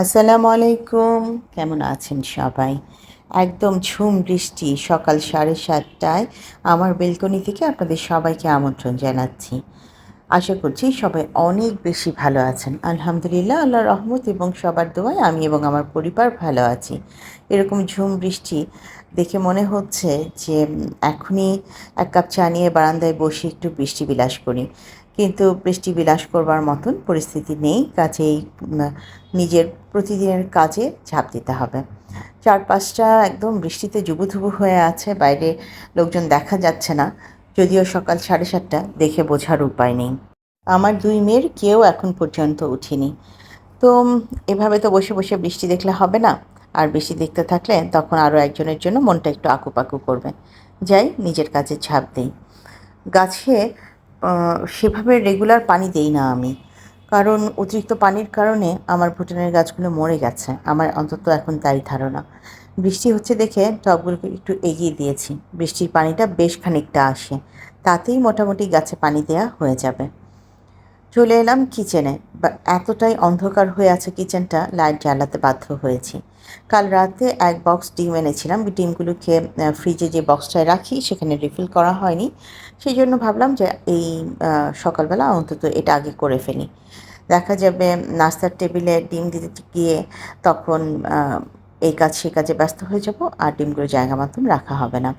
আসসালামু আলাইকুম। কেমন আছেন সবাই? একদম ঝুম বৃষ্টি সকাল সাড়ে সাতটায় আমার বেলকনি থেকে আপনাদের সবাইকে আমন্ত্রণ জানাচ্ছি। আশা করছি সবাই অনেক বেশি ভালো আছেন। আলহামদুলিল্লাহ আল্লাহ রহমত এবং সবার দোয়ায় আমি এবং আমার পরিবার ভালো আছি। এরকম ঝুম বৃষ্টি দেখে মনে হচ্ছে যে এখনই এক কাপ চা নিয়ে বারান্দায় বসে একটু বৃষ্টি বিলাস করি। কিন্তু বৃষ্টি বিলাস করবার মতন পরিস্থিতি নেই। কাজেই নিজের প্রতিদিনের কাজে ঝাঁপ দিতে হবে। চারপাশটা একদম বৃষ্টিতে জুবুথুবু হয়ে আছে, বাইরে লোকজন দেখা যাচ্ছে না। যদিও সকাল সাড়ে সাতটা, দেখে বোঝার উপায় নেই। আমার দুই মেয়ের কেউ এখন পর্যন্ত উঠিনি। তো এভাবে তো বসে বসে বৃষ্টি দেখলে হবে না। আর বৃষ্টি দেখতে থাকলে তখন আরও একজনের জন্য মনটা একটু আকুপাকু করবে। যাই, নিজের কাজে ঝাঁপ দিই। গাছে সেভাবে রেগুলার পানি দেই না আমি। কারণ অতিরিক্ত পানির কারণে আমার ভুটানের গাছগুলো মরে গেছে। আমার অন্তত এখন তাই ধারণা। বৃষ্টি হচ্ছে দেখে টবগুলোকে একটু এগিয়ে দিয়েছি। বৃষ্টির পানিটা বেশ খানিকটা আসে। তাতেই মোটামুটি গাছে পানি দেওয়া হয়ে যাবে। চলে এলাম কিচেনে এতটাই অন্ধকার হয়ে আছে কিচেনটা লাইট জ্বালাতে বাধ্য হয়েছি। কাল রাতে এক বক্স ডিম এনেছিলাম। ডিমগুলোকে ফ্রিজে যে বক্সটায় রাখি, সেখানে রিফিল করা হয়নি। সেই জন্য ভাবলাম যে এই সকালবেলা অন্তত এটা আগে করে ফেলি। দেখা যাবে নাস্তার টেবিলে ডিম দিতে গিয়ে তখন এই কাজ, সে কাজে ব্যস্ত হয়ে যাব আর ডিমগুলো জায়গা মতন রাখা হবে না।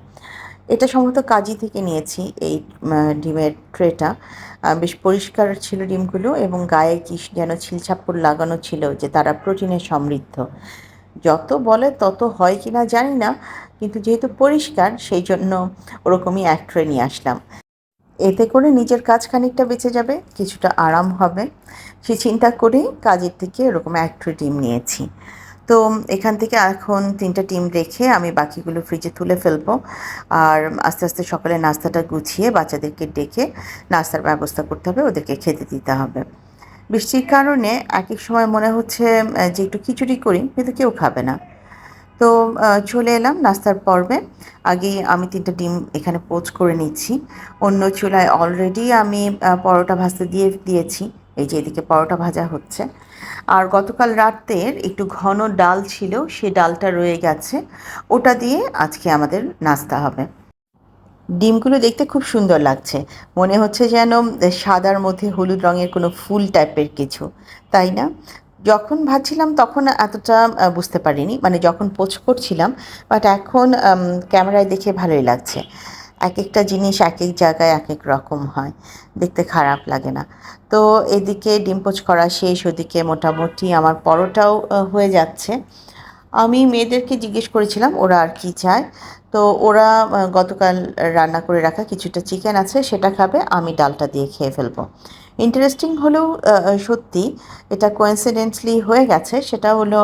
এটা সম্ভবত কাজই থেকে নিয়েছি এই ডিমের ট্রেটা বেশ পরিষ্কার ছিল ডিমগুলো এবং গায়ে কি যেন ছিলছাপ্পড় লাগানো ছিল যে তারা প্রোটিনে সমৃদ্ধ। যত বলে তত হয় কি না জানি না, কিন্তু যেহেতু পরিষ্কার, সেই জন্য ওরকমই এক ট্রে নিয়ে আসলাম। এতে করে নিজের কাজ খানিকটা বেঁচে যাবে, কিছুটা আরাম হবে। সে চিন্তা করেই কাজের থেকে এরকম এক ট্রে ডিম নিয়েছি। তো এখান থেকে এখন তিনটা টিম রেখে আমি বাকিগুলো ফ্রিজে তুলে ফেলব। আর আস্তে আস্তে সকালে নাস্তাটা গুছিয়ে বাচ্চাদেরকে ডেকে নাস্তার ব্যবস্থা করতে হবে, ওদেরকে খেতে দিতে হবে। বৃষ্টির কারণে এক এক সময় মনে হচ্ছে যে একটু খিচুড়ি করি, কিন্তু কেউ খাবে না। তো চলে এলাম নাস্তার পর্বে। আগে আমি তিনটা ডিম এখানে পোচ করে নিচ্ছি। অন্য চুলায় অলরেডি আমি পরোটা ভাজতে দিয়ে, দিয়েছি। এই যে এদিকে পরোটা ভাজা হচ্ছে। আর গতকাল রাতের একটু ঘন ডাল ছিল, সে ডালটা রয়ে গেছে। ওটা দিয়ে আজকে আমাদের নাস্তা হবে। ডিমগুলো দেখতে খুব সুন্দর লাগছে। মনে হচ্ছে যেন সাদার মধ্যে হলুদ রঙের কোনো ফুল টাইপের কিছু, তাই না? যখন ভাবছিলাম তখন এতটা বুঝতে পারিনি মানে যখন পোচ করছিলাম বাট এখন ক্যামেরায় দেখে ভালোই লাগছে। এক একটা জিনিস এক এক জায়গায় এক এক রকম হয়, দেখতে খারাপ লাগে না। তো এদিকে ডিম পোচ করা শেষ, ওদিকে মোটামুটি আমার পরোটাও হয়ে যাচ্ছে। আমি মেয়েদেরকে জিজ্ঞেস করেছিলাম, ওরা আর কি চায়। তো ওরা গতকাল রান্না করে রাখা কিছুটা চিকেন আছে, সেটা খাবে, আমি ডালটা দিয়ে খেয়ে ফেলব। ইন্টারেস্টিং হলেও সত্যি এটা কোয়েন্সিডেন্টলি হয়ে গেছে। সেটা হলো,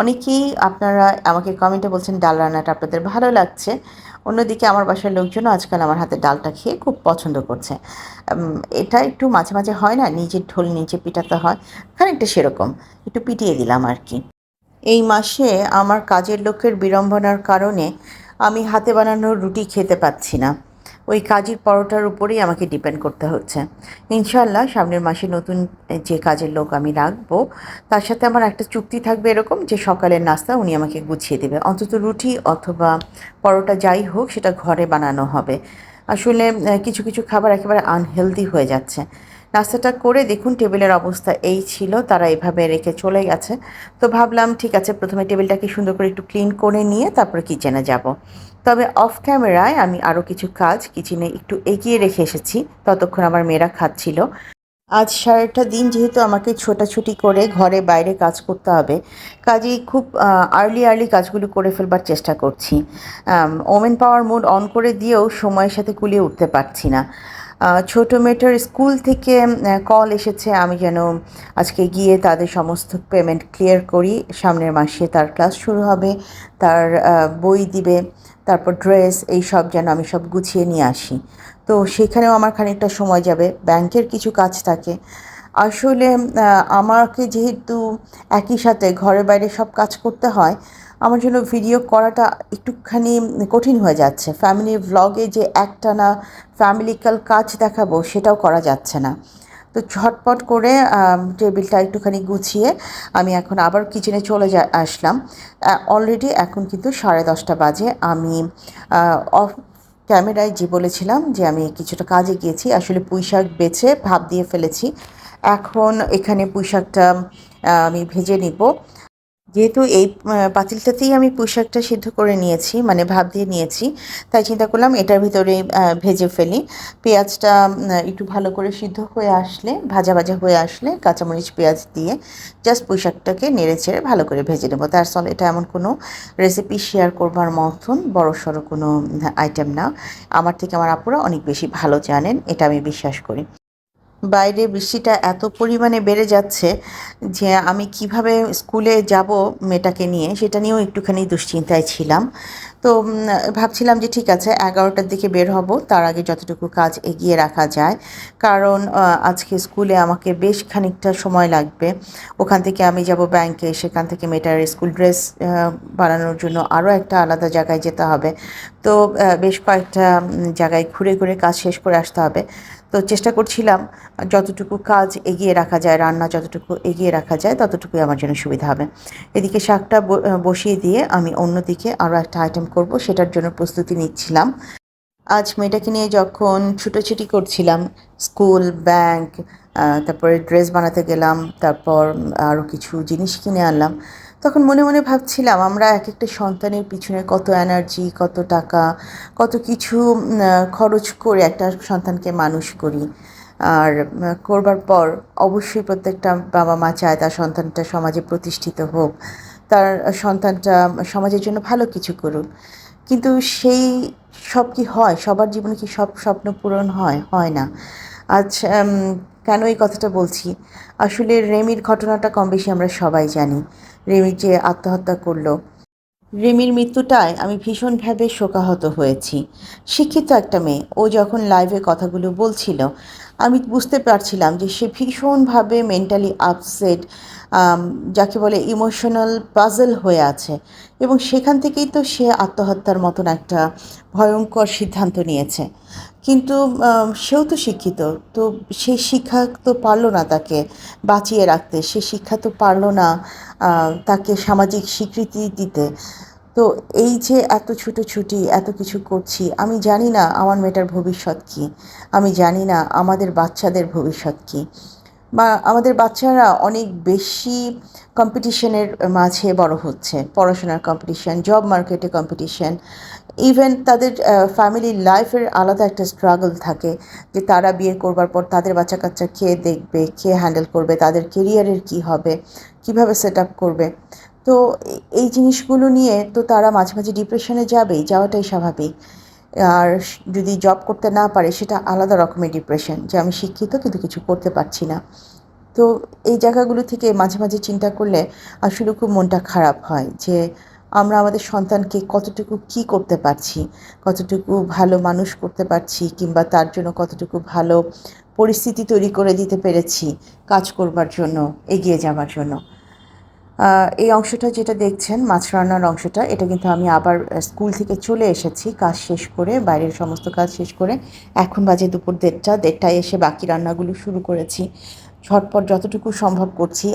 অনেকেই আপনারা আমাকে কমেন্টে বলছেন, ডাল রান্নাটা আপনাদের ভালো লাগছে। অন্যদিকে আমার বাসার লোকজনও আজকাল আমার হাতে ডালটা খেয়ে খুব পছন্দ করছে। এটা একটু মাঝে মাঝে হয় না, নিজের ঢোল নিচে পিটাতে হয়, খানিকটা সেরকম। একটু পিটিয়ে দিলাম আর কি। এই মাসে আমার কাজের লোকের বিড়ম্বনার কারণে আমি হাতে বানানো রুটি খেতে পাচ্ছি না। ওই কাজের পরোটার উপরেই আমাকে ডিপেন্ড করতে হচ্ছে। ইনশাল্লাহ সামনের মাসে নতুন যে কাজের লোক আমি রাখব, তার সাথে আমার একটা চুক্তি থাকবে এরকম যে সকালের নাস্তা উনি আমাকে গুছিয়ে দেবে। অন্তত রুটি অথবা পরোটা যাই হোক, সেটা ঘরে বানানো হবে। আসলে কিছু কিছু খাবার একেবারে আনহেলদি হয়ে যাচ্ছে। নাস্তাটা করে দেখুন টেবিলের অবস্থা এই ছিল, তারা এভাবে রেখে চলে গেছে। তো ভাবলাম, ঠিক আছে, প্রথমে টেবিলটাকে সুন্দর করে একটু ক্লিন করে নিয়ে তারপরে কিচেনে যাব। তবে অফ ক্যামেরায় আমি আরও কিছু কাজ কিচেনে একটু এগিয়ে রেখে এসেছি, ততক্ষণ আমার মেয়েরা খাচ্ছিল। আজ সারাটা দিন যেহেতু আমাকে ছোটাছুটি করে ঘরে বাইরে কাজ করতে হবে, কাজেই খুব আর্লি আর্লি কাজগুলো করে ফেলবার চেষ্টা করছি। ওমেন পাওয়ার মোড অন করে দিয়েও সময়ের সাথে কুলিয়ে উঠতে পারছি না। ছোট মেয়েটার স্কুল থেকে কল এসেছে, আমি যেন আজকে গিয়ে তাদের সমস্ত পেমেন্ট ক্লিয়ার করি। সামনের মাসে তার ক্লাস শুরু হবে, তার বই দিবে, তারপর ড্রেস, এই সব যেন আমি সব গুছিয়ে নিয়ে আসি। তো সেখানেও আমার খানিকটা সময় যাবে, ব্যাংকের কিছু কাজ থাকে। আসলে আমাকে যেহেতু একই সাথে ঘরে বাইরে সব কাজ করতে হয় আমার জন্য ভিডিও করাটা একটুখানি কঠিন হয়ে যাচ্ছে। ফ্যামিলি ভ্লগে যে একটানা ফ্যামিলিক্যাল কাজ দেখাবো সেটাও করা যাচ্ছে না। তো ঝটপট করে টেবিলটা একটুখানি গুছিয়ে আমি এখন আবার কিচেনে চলে যা আসলাম। অলরেডি এখন কিন্তু সাড়ে দশটা বাজে। আমি অফ ক্যামেরায় যে বলেছিলাম যে আমি কিছুটা কাজে গিয়েছি আসলে পুঁইশাক বেছে ভাপ দিয়ে ফেলেছি। এখন এখানে পুঁই শাকটা আহ, আমি ভেজে নিব। যেহেতু এই পাতিলটাতেই আমি পুঁই শাকটা সিদ্ধ করে নিয়েছি মানে ভাপ দিয়ে নিয়েছি, তাই চিন্তা করলাম এটার ভিতরে ভেজে ফেলি। পেঁয়াজটা একটু ভালো করে সিদ্ধ হয়ে আসলে, ভাজা ভাজা হয়ে আসলে কাঁচামরিচ, পেঁয়াজ দিয়ে জাস্ট পুঁই শাকটাকে নেড়ে চেড়ে ভালো করে ভেজে নেব। তার ফলে এটা এমন কোনো রেসিপি শেয়ার করবার মতন বড় সড়ো কোনো আইটেম না। আমার থেকে আমার আপুরা অনেক বেশি ভালো জানেন, এটা আমি বিশ্বাস করি। বাইরে বৃষ্টিটা এত পরিমাণে বেড়ে যাচ্ছে যে আমি কীভাবে স্কুলে যাব মেয়েটাকে নিয়ে, সেটা নিয়েও একটুখানি দুশ্চিন্তায় ছিলাম। তো ভাবছিলাম যে ঠিক আছে, এগারোটার দিকে বের হব, তার আগে যতটুকু কাজ এগিয়ে রাখা যায়। কারণ আজকে স্কুলে আমাকে বেশ খানিকটা সময় লাগবে। ওখান থেকে আমি যাব ব্যাংকে, সেখান থেকে মেয়েটার স্কুল ড্রেস বানানোর জন্য আরও একটা আলাদা জায়গায় যেতে হবে। তো বেশ কয়েকটা জায়গায় ঘুরে ঘুরে কাজ শেষ করে আসতে হবে। তো চেষ্টা করছিলাম, যতটুকু কাজ এগিয়ে রাখা যায়, রান্না যতটুকু এগিয়ে রাখা যায়, ততটুকুই আমার জন্য সুবিধা হবে। এদিকে শাকটা বসিয়ে দিয়ে আমি অন্যদিকে আরও একটা আইটেম করব, সেটার জন্য প্রস্তুতি নিচ্ছিলাম। আজ মেয়েটাকে নিয়ে যখন ছুটোছুটি করছিলাম, স্কুল ব্যাংক তারপরে ড্রেস বানাতে গেলাম, তারপর আরও কিছু জিনিস কিনে আনলাম তখন মনে মনে ভাবছিলাম আমরা এক একটা সন্তানের পিছনে কত এনার্জি কত টাকা কত কিছু খরচ করে একটা সন্তানকে মানুষ করি। আর করবার পর অবশ্যই প্রত্যেকটা বাবা মা চায় তার সন্তানটা সমাজে প্রতিষ্ঠিত হোক তার সন্তানটা সমাজের জন্য ভালো কিছু করুক। কিন্তু সেই সব কি হয়? সবার জীবনে কি সব স্বপ্ন পূরণ হয়? হয় না। উম, কেন এই কথাটা বলছি? আসলে রেমির ঘটনাটা কম বেশি আমরা সবাই জানি। রেমি যে আত্মহত্যা করল, রেমির মৃত্যুটায় আমি ভীষণভাবে শোকাহত হয়েছি। শিক্ষিত একটা মেয়ে, ও যখন লাইভে কথাগুলো বলছিল, আমি বুঝতে পারছিলাম যে সে ভীষণভাবে মেন্টালি আপসেট যাকে বলে ইমোশনাল পাজল হয়ে আছে এবং সেখান থেকেই তো সে আত্মহত্যার মতন একটা ভয়ঙ্কর সিদ্ধান্ত নিয়েছে। কিন্তু সেও তো শিক্ষিত। তো সেই শিক্ষা তো পারল না তাকে বাঁচিয়ে রাখতে। সে শিক্ষা তো পারল না তাকে সামাজিক স্বীকৃতি দিতে। তো এই যে এত ছুটোছুটি, এত কিছু করছি, আমি জানি না আমার মেয়েটার ভবিষ্যৎ কী। আমি জানি না আমাদের বাচ্চাদের ভবিষ্যৎ কী। বা আমাদের বাচ্চারা অনেক বেশি কম্পিটিশনের মাঝে বড় হচ্ছে। পড়াশোনার কম্পিটিশন জব মার্কেটে কম্পিটিশন ইভেন তাদের ফ্যামিলি লাইফের আলাদা একটা স্ট্রাগল থাকে, যে তারা বিয়ে করবার পর তাদের বাচ্চা কাচ্চা খেয়ে দেখবে কে হ্যান্ডেল করবে, তাদের কেরিয়ারের কি হবে, কীভাবে সেট আপ করবে। তো এই জিনিসগুলো নিয়ে তো তারা মাঝে মাঝে ডিপ্রেশনে যাবেই, যাওয়াটাই স্বাভাবিক। আর যদি জব করতে না পারে, সেটা আলাদা রকমের ডিপ্রেশন যে আমি শিক্ষিত কিন্তু কিছু করতে পারছি না। তো এই জায়গাগুলো থেকে মাঝে মাঝে চিন্তা করলে আসলে খুব মনটা খারাপ হয়, যে আমরা আমাদের সন্তানকে কতটুকু কি করতে পারছি, কতটুকু ভালো মানুষ করতে পারছি কিংবা তার জন্য কতটুকু ভালো পরিস্থিতি তৈরি করে দিতে পেরেছি কাজ করবার জন্য, এগিয়ে যাওয়ার জন্য। এই অংশটা যেটা দেখছেন মাছ রান্নার অংশটা, এটা কিন্তু আমি আবার স্কুল থেকে চলে এসেছি, কাজ শেষ করে, বাইরের সমস্ত কাজ শেষ করে এখন বাজে দুপুর দেড়টা, দেড়টায় এসে বাকি রান্নাগুলো শুরু করেছি। ঝটপট যতটুকু সম্ভব করছি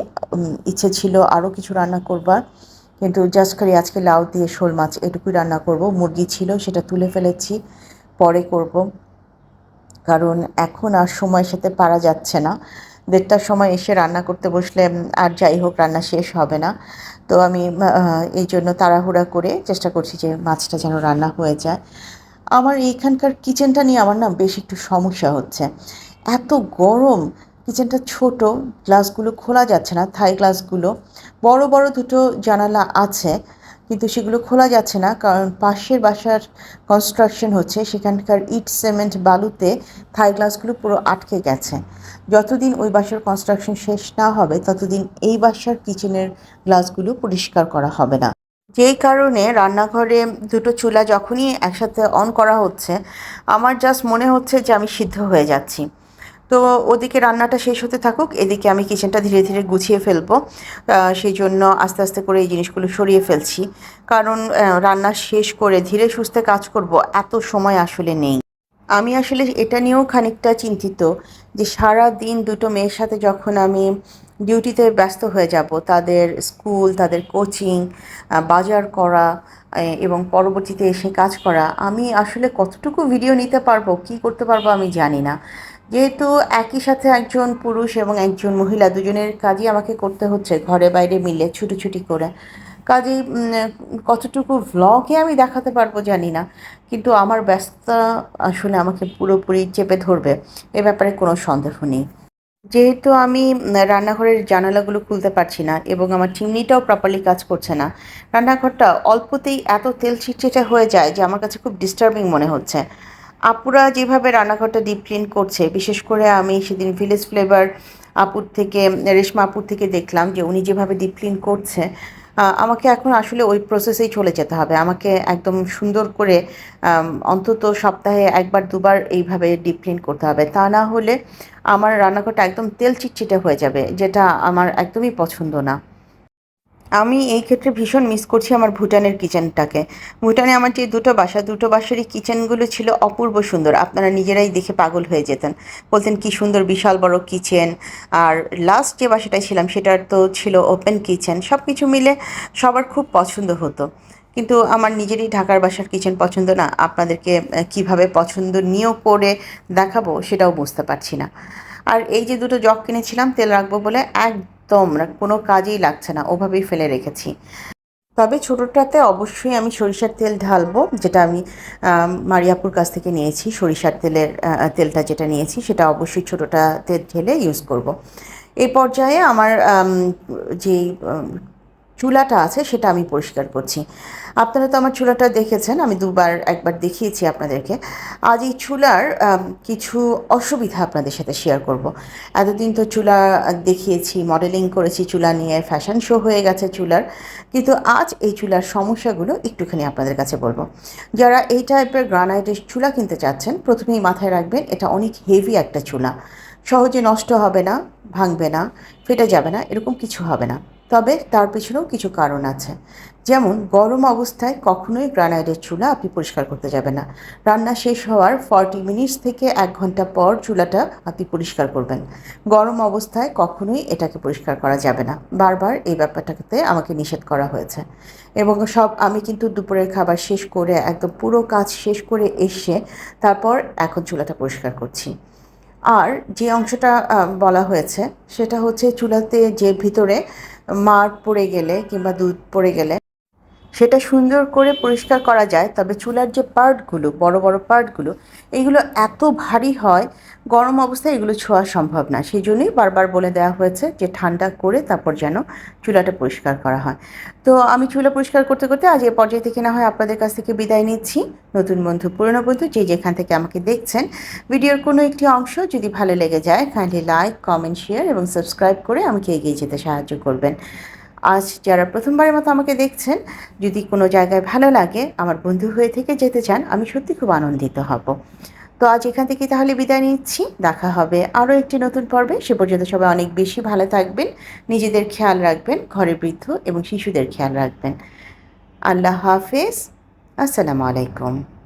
ইচ্ছে ছিল আরও কিছু রান্না করবার। কিন্তু জাস্ট করে আজকে লাউ দিয়ে শোল মাছ এটুকুই রান্না করব। মুরগি ছিল, সেটা তুলে ফেলেছি, পরে করব। কারণ এখন আর সময়ের সাথে পারা যাচ্ছে না। দেড়টার সময় এসে রান্না করতে বসলে আর যাই হোক, রান্না শেষ হবে না। তো আমি এই জন্য তাড়াহুড়া করে চেষ্টা করছি যে মাছটা যেন রান্না হয়ে যায়। আমার এইখানকার কিচেনটা নিয়ে আমার না বেশ একটু সমস্যা হচ্ছে। এত গরম, কিচেনটা ছোট, গ্লাসগুলো খোলা যাচ্ছে না, থাই গ্লাসগুলো। বড় বড় দুটো জানালা আছে, কিন্তু সেগুলো খোলা যাচ্ছে না, কারণ পাশের বাসার কনস্ট্রাকশন হচ্ছে, সেখানকার ইট সিমেন্ট বালুতে থাই গ্লাসগুলো পুরো আটকে গেছে। যতদিন ওই বাসার কনস্ট্রাকশন শেষ না হবে, ততদিন এই বাসার কিচেনের গ্লাসগুলো পরিষ্কার করা হবে না। যেই কারণে রান্নাঘরে দুটো চুলা যখনই একসাথে অন করা হচ্ছে, আমার জাস্ট মনে হচ্ছে যে আমি সিদ্ধ হয়ে যাচ্ছি। তো ওদিকে রান্নাটা শেষ হতে থাকুক, এদিকে আমি কিচেনটা ধীরে ধীরে গুছিয়ে ফেলব। সেই জন্য আস্তে আস্তে করে এই জিনিসগুলো সরিয়ে ফেলছি। কারণ রান্না শেষ করে ধীরে সুস্থে কাজ করব এত সময় আসলে নেই। আমি আসলে এটা নিয়েও খানিকটা চিন্তিত যে সারা দিন দুটো মেয়ের সাথে যখন আমি ডিউটিতে ব্যস্ত হয়ে যাব, তাদের স্কুল, তাদের কোচিং বাজার করা এবং পরবর্তীতে এসে কাজ করা, আমি আসলে কতটুকু ভিডিও নিতে পারব, কী করতে পারব আমি জানি না। যেহেতু একই সাথে একজন পুরুষ এবং একজন মহিলা, দুজনের কাজই আমাকে করতে হচ্ছে, ঘরে বাইরে মিলে ছুটোছুটি করে। কাজেই কতটুকু ভ্লগে আমি দেখাতে পারব জানি না, কিন্তু আমার ব্যস্ততা আসলে আমাকে পুরোপুরি চেপে ধরবে, এ ব্যাপারে কোনো সন্দেহ নেই। যেহেতু আমি রান্নাঘরের জানালাগুলো খুলতে পারছি না এবং আমার চিমনিটাও প্রপারলি কাজ করছে না, রান্নাঘরটা অল্পতেই এত তেল ছিটছিটে হয়ে যায় যে আমার কাছে খুব ডিস্টার্বিং মনে হচ্ছে। আপুরা যেভাবে রান্নাঘরটা ডিপ ক্লিন করছে, বিশেষ করে আমি সেদিন ভিলেজ ফ্লেভার আপুর থেকে, রেশমা আপুর থেকে দেখলাম যে উনি যেভাবে ডিপ ক্লিন করছে আমাকে এখন আসলে ওই প্রসেসেই চলে যেতে হবে। আমাকে একদম সুন্দর করে অন্তত সপ্তাহে একবার, দুবার এইভাবে ডিপ ক্লিন করতে হবে। তা না হলে আমার রান্নাঘরটা একদম তেল চিটচিটে হয়ে যাবে, যেটা আমার একদমই পছন্দ না। আমি এই ক্ষেত্রে ভীষণ মিস করছি আমার ভুটানের কিচেনটাকে ভুটানে আমার যে দুটো বাসা, দুটো বাসারই কিচেনগুলো ছিল অপূর্ব সুন্দর। আপনারা নিজেরাই দেখে পাগল হয়ে যেতেন। বলতেন, কি সুন্দর, বিশাল বড় কিচেন আর লাস্ট যে বাসাটায় ছিলাম, সেটার তো ছিল ওপেন কিচেন সব কিছু মিলে সবার খুব পছন্দ হতো। কিন্তু আমার নিজেরই ঢাকার বাসার কিচেন পছন্দ না। আপনাদেরকে কীভাবে পছন্দ নিয়েও করে দেখাবো, সেটাও বুঝতে পারছি না। আর এই যে দুটো জগ কিনেছিলাম, তেল রাখব বলে একদম না- কোনো কাজেই লাগছে না ওভাবেই ফেলে রেখেছি তবে ছোটোটাতে অবশ্যই আমি সরিষার তেল ঢালবো যেটা আমি মারিয়াপুর কাছ থেকে নিয়েছি সরিষার তেলের তেলটা যেটা নিয়েছি সেটা অবশ্যই ছোটোটাতে ঢেলে ইউজ করব। এই পর্যায়ে আমার আম, যে চুলাটা আছে, সেটা আমি পরিষ্কার করছি। আপনারা তো আমার চুলাটা দেখেছেন, আমি দুবার, একবার দেখিয়েছি আপনাদেরকে। আজ এই চুলার কিছু অসুবিধা আপনাদের সাথে শেয়ার করব। এতদিন তো চুলা দেখিয়েছি মডেলিং করেছি, চুলা নিয়ে ফ্যাশন শো হয়ে গেছে চুলার। কিন্তু আজ এই চুলার সমস্যাগুলো একটুখানি আপনাদের কাছে বলব। যারা এই টাইপের গ্রানাইটের চুলা কিনতে চাচ্ছেন, প্রথমেই মাথায় রাখবেন, এটা অনেক হেভি একটা চুলা। সহজে নষ্ট হবে না, ভাঙবে না, ফেটে যাবে না, এরকম কিছু হবে না। তবে তার পিছনেও কিছু কারণ আছে। যেমন, গরম অবস্থায় কখনোই গ্রানাইটের চুলা আপনি পরিষ্কার করতে যাবেন না। রান্না শেষ হওয়ার ফর্টি মিনিটস থেকে এক ঘণ্টা পর চুলাটা আপনি পরিষ্কার করবেন। গরম অবস্থায় কখনোই এটাকে পরিষ্কার করা যাবে না। বারবার এই ব্যাপারটাতে আমাকে নিষেধ করা হয়েছে। এবং সব, আমি কিন্তু দুপুরের খাবার শেষ করে একদম পুরো কাজ শেষ করে এসে তারপর এখন চুলাটা পরিষ্কার করছি। আর যে অংশটা বলা হয়েছে, সেটা হচ্ছে চুলাতে যে ভিতরে মার পড়ে গেলে কিংবা দুধ পড়ে গেলে সেটা সুন্দর করে পরিষ্কার করা যায়, তবে চুলার যে পার্টগুলো, বড় বড় পার্টগুলো, এগুলো এত ভারী হয়, গরম অবস্থায় এগুলো ছোঁয়া সম্ভব না। সেই জন্যই বারবার বলে দেওয়া হয়েছে যে ঠান্ডা করে তারপর যেন চুলাটা পরিষ্কার করা হয়। তো আমি চুলা পরিষ্কার করতে করতে আজ এ পর্যায়ে থেকে না হয় আপনাদের কাছ থেকে বিদায় নিচ্ছি। নতুন বন্ধু, পুরনো বন্ধু যে যেখান থেকে আমাকে দেখছেন, ভিডিওর কোনো একটি অংশ যদি ভালো লেগে যায় কাইন্ডলি লাইক কমেন্ট শেয়ার এবং সাবস্ক্রাইব করে আমাকে এগিয়ে যেতে সাহায্য করবেন। আজ যারা প্রথমবারের মতো আমাকে দেখছেন, যদি কোনো জায়গায় ভালো লাগে, আমার বন্ধু হয়ে থেকে যেতে চান, আমি সত্যি খুব আনন্দিত হব। তো আজ এখান থেকে তাহলে বিদায় নিচ্ছি। দেখা হবে আরও একটি নতুন পর্বে। সে পর্যন্ত সবাই অনেক বেশি ভালো থাকবেন, নিজেদের খেয়াল রাখবেন, ঘরে বৃদ্ধ এবং শিশুদের খেয়াল রাখবেন। আল্লাহ হাফেজ। আসসালামু আলাইকুম।